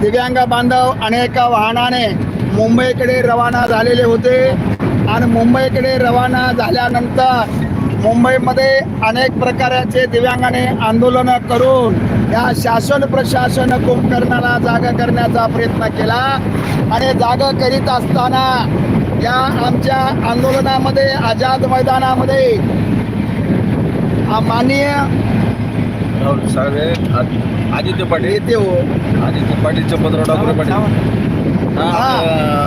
दिव्यांग बांधव अनेक वाहनाने मुंबईकडे रवाना झालेले होते. आणि मुंबईकडे रवाना झाल्यानंतर मुंबईमध्ये अनेक प्रकारचे दिव्यांगाने आंदोलन करून या शासन प्रशासन कुंभकर्णाला जागा करण्याचा प्रयत्न केला. आणि जागा करीत असताना या आमच्या आंदोलनामध्ये आझाद मैदानामध्ये माननीय राहुल आदित्य पाटील. नेते हो. आदित्य पाटील चंपतराव डाकरे पाटील. हा,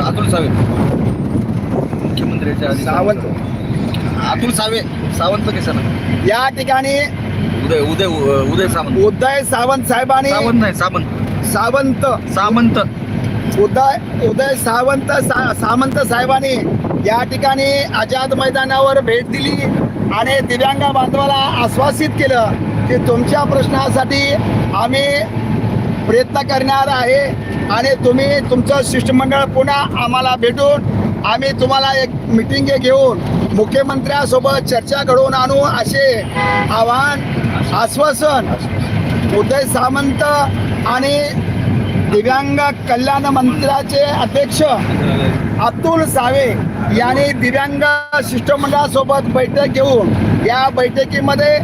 अतुल सावे. मुख्यमंत्र्याचे आधी सावंत. अतुल सावे सावंत कशाला या ठिकाणी उदय उदय उदय सामंत उदय सावंत साहेबांनी सावंत नाही सामंत सावंत. सामंत उदय उदय सावंत सा, सामंत साहेबांनी या ठिकाणी आझाद मैदानावर भेट दिली आणि दिव्यांग बांधवाला आश्वासित केलं. की तुमच्या प्रश्नासाठी आम्ही प्रयत्न करणार आहे आणि तुम्ही तुमचं शिष्टमंडळ पुन्हा आम्हाला भेटून आम्ही तुम्हाला एक मिटिंग घेऊन मुख्यमंत्र्यासोबत चर्चा घडवून आणू असे आव्हान आश्वासन उदय सामंत आणि दिव्यांग कल्याण मंत्र्याचे अध्यक्ष अतुल सावे यांनी दिव्यांग शिष्टमंडळासोबत बैठक घेऊन या बैठकीमध्ये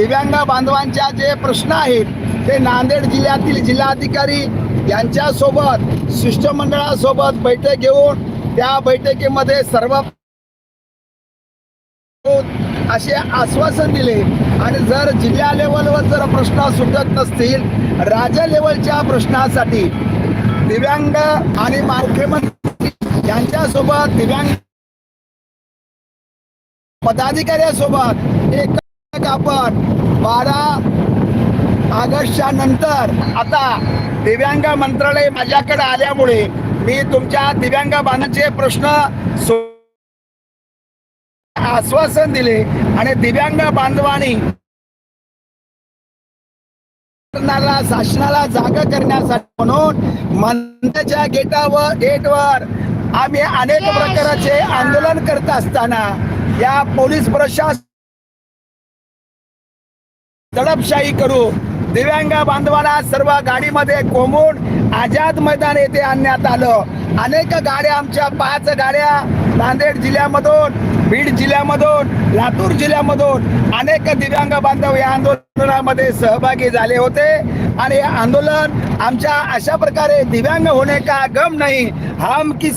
दिव्यांग बांधवांच्या जे प्रश्न आहेत ते नांदेड जिल्ह्यातील जिल्हाधिकारी यांच्यासोबत शिष्टमंडळासोबत बैठक घेऊन त्या बैठकीमध्ये सर्व असे आश्वासन दिले. आणि जर जिल्हा लेवलवर जर प्रश्न सुटत नसतील राज्य लेवलच्या प्रश्नासाठी दिव्यांग आणि मुख्यमंत्री यांच्यासोबत दिव्यांग पदाधिकाऱ्यासोबत एक आपण? बारा ऑगस्टच्या नंतर. आता दिव्यांग मंत्रालय माझ्याकडे आल्यामुळे मी तुमच्या दिव्यांग बांधाचे प्रश्न सो- आश्वासन दिले आणि दिव्यांग बांधवांनी शासनाला जागा करण्यासाठी म्हणून मंत्र्याच्या गेटावर गेटवर आम्ही अनेक प्रकारचे आंदोलन करत असताना या पोलीस प्रशासन दडपशाही करू. दिव्यांग बांधवांना सर्व गाडीमध्ये कोंबून आझाद मैदान येथे आणण्यात आलं. अनेक गाड्या आमच्या पाच गाड्या नांदेड जिल्ह्यामधून बीड जिल्ह्यामधून लातूर जिल्ह्यामधून अनेक दिव्यांग बांधव या आंदोलनामध्ये सहभागी झाले होते. आणि आंदोलन आमच्या अशा प्रकारे दिव्यांग होणे का गम नाही हम किस